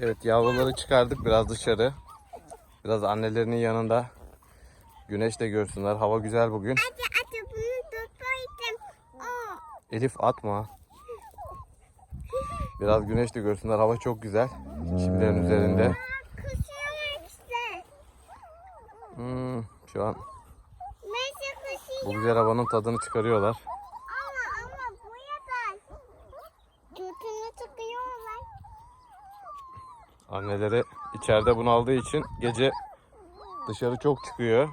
Evet yavruları çıkardık biraz dışarı. Biraz annelerinin yanında. Güneş de görsünler. Hava güzel bugün. Hadi hadi bunu tutayım. Aa. Elif atma. Biraz güneş de görsünler. Hava çok güzel. Çimlerin üzerinde. Hmm, şu an bu güzel havanın tadını çıkarıyorlar. Ama ama bu kadar. Götünü tıkıyorlar. Anneleri içeride bunaldığı için gece dışarı çok çıkıyor.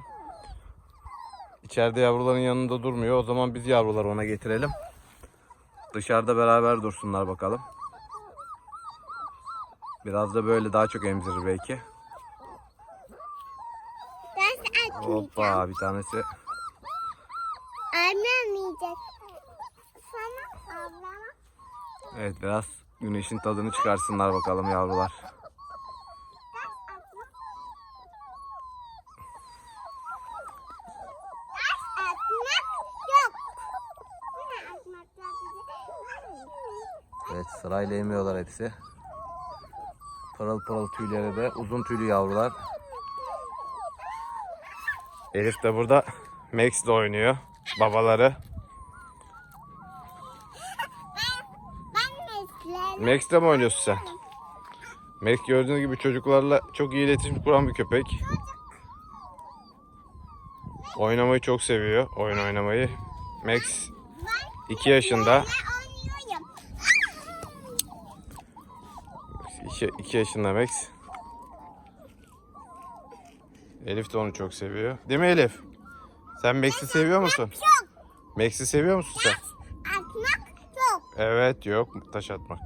İçeride yavruların yanında durmuyor. O zaman biz yavruları ona getirelim. Dışarıda beraber dursunlar bakalım. Biraz da böyle daha çok emzirir belki. Hoppa bir tanesi. Annem yiyecek. Sana ablama. Evet biraz güneşin tadını çıkarsınlar bakalım yavrular. Taş atma. Taş atmak yok. Bu ne atmak sadece? Evet sırayla emiyorlar hepsi. Pırıl pırıl tüyleri de uzun tüylü yavrular. Elif de burada Max de oynuyor. Babaları. Max de mi oynuyorsun sen? Max gördüğünüz gibi çocuklarla çok iyi iletişim kuran bir köpek. Oynamayı çok seviyor. Oyun oynamayı. Max 2 yaşında. 2 yaşında Max. Elif de onu çok seviyor. Değil mi Elif? Sen Max'i seviyor musun? Max'i seviyor musun sen? Atmak yok. Evet yok taş atmak.